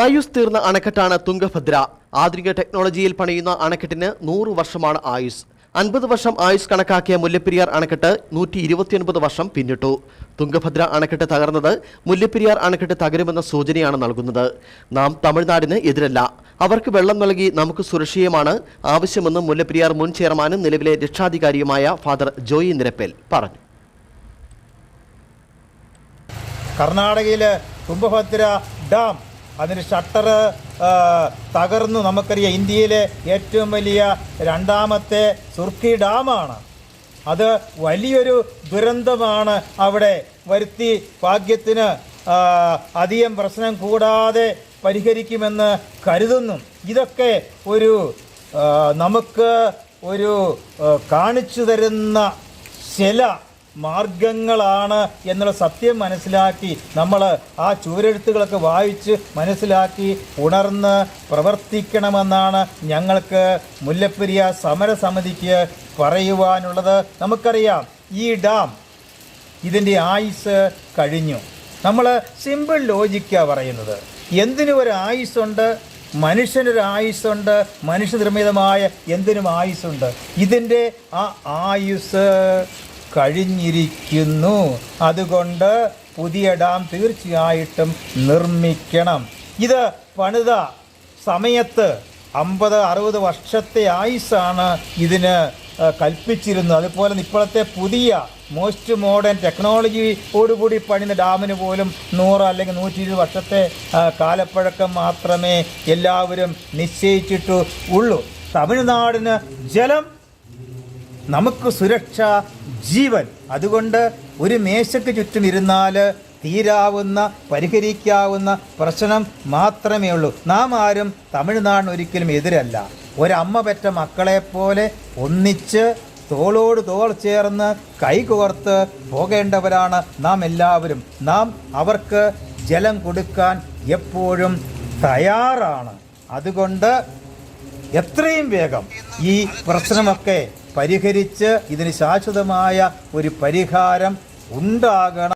ആയുസ് തീർന്ന അണക്കെട്ടാണ് തുംഗഭദ്ര. ആധുനിക ടെക്നോളജിയിൽ പണിയുന്ന അണക്കെട്ടിന് നൂറ് വർഷമാണ് ആയുസ്. അൻപത് വർഷം ആയുസ് കണക്കാക്കിയ മുല്ലപ്പെരിയാർ അണക്കെട്ട് നൂറ്റി ഇരുപത്തിയൊൻപത് വർഷം പിന്നിട്ടു. തുംഗഭദ്ര അണക്കെട്ട് തകർന്നത് മുല്ലപ്പെരിയാർ അണക്കെട്ട് തകരുമെന്ന സൂചനയാണ് നൽകുന്നത്. നാം തമിഴ്നാടിന് എതിരല്ല. അവർക്ക് വെള്ളം നൽകി നമുക്ക് സുരക്ഷയുമാണ് ആവശ്യമെന്ന് മുല്ലപ്പെരിയാർ മുൻ ചെയർമാനും നിലവിലെ രക്ഷാധികാരിയുമായ ഫാദർ ജോയി നിരപ്പേൽ പറഞ്ഞു. കർണാടകയിലെ തുംഗഭദ്ര ഡാം അതിന് ഷട്ടർ തകർന്നു നമുക്കറിയാം ഇന്ത്യയിലെ ഏറ്റവും വലിയ രണ്ടാമത്തെ സുർക്കി ഡാമാണ്. അത് വലിയൊരു ദുരന്തമാണ് അവിടെ വരുത്തി ഭാഗ്യത്തിന് അധികം പ്രശ്നം കൂടാതെ പരിഹരിക്കുമെന്ന് കരുതുന്നു. ഇതൊക്കെ ഒരു നമുക്ക് ഒരു കാണിച്ചു തരുന്ന ചില മാർഗങ്ങളാണ് എന്നുള്ള സത്യം മനസ്സിലാക്കി നമ്മൾ ആ ചുവരെഴുത്തുകളൊക്കെ വായിച്ച് മനസ്സിലാക്കി ഉണർന്ന് പ്രവർത്തിക്കണമെന്നാണ് ഞങ്ങൾക്ക് മുല്ലപ്പെരിയ സമരസമിതിക്ക് പറയുവാനുള്ളത്. നമുക്കറിയാം ഈ ഡാം ഇതിന്റെ ആയുസ് കഴിഞ്ഞു. നമ്മൾ സിമ്പിൾ ലോജിക്കാണ് പറയുന്നത്. എന്തിനും ഒരു ആയുസ്സുണ്ട്? മനുഷ്യനൊരു ആയുസ്സുണ്ട്. മനുഷ്യനിർമ്മിതമായ എന്തിനും ആയുസ്സുണ്ട്? ഇതിന്റെ ആ ആയുസ് കഴിഞ്ഞിരിക്കുന്നു. അതുകൊണ്ട് പുതിയ ഡാം തീർച്ചയായിട്ടും നിർമ്മിക്കണം. ഇത് പണിത സമയത്ത് അമ്പത് അറുപത് വർഷത്തെ ആയുസ്സാണ് ഇതിന് കൽപ്പിച്ചിരുന്നത്. അതുപോലെ ഇപ്പോഴത്തെ പുതിയ മോസ്റ്റ് മോഡേൺ ടെക്നോളജിയോടുകൂടി പണിയുന്ന ഡാമിന് പോലും നൂറ് അല്ലെങ്കിൽ നൂറ്റി ഇരുപത് വർഷത്തെ കാലപ്പഴക്കം മാത്രമേ എല്ലാവരും നിശ്ചയിച്ചിട്ടു ഉള്ളൂ. തമിഴ്നാടിന് ജലം നമുക്ക് സുരക്ഷ ജീവൻ. അതുകൊണ്ട് ഒരു മേശയ്ക്ക് ചുറ്റും ഇരുന്നാൽ തീരാവുന്ന പരിഹരിക്കാവുന്ന പ്രശ്നം മാത്രമേ ഉള്ളൂ. നാം ആരും തമിഴ്നാടിന് ഒരിക്കലും എതിരല്ല. ഒരമ്മ പെറ്റ മക്കളെപ്പോലെ ഒന്നിച്ച് തോളോട് തോൾ ചേർന്ന് കൈകോർത്ത് പോകേണ്ടവരാണ് നാം എല്ലാവരും. നാം അവർക്ക് ജലം കൊടുക്കാൻ എപ്പോഴും തയ്യാറാണ്. അതുകൊണ്ട് എത്രയും വേഗം ഈ പ്രശ്നമൊക്കെ പരിഹരിച്ച് ഇതിന് ശാശ്വതമായ ഒരു പരിഹാരം ഉണ്ടാകണം.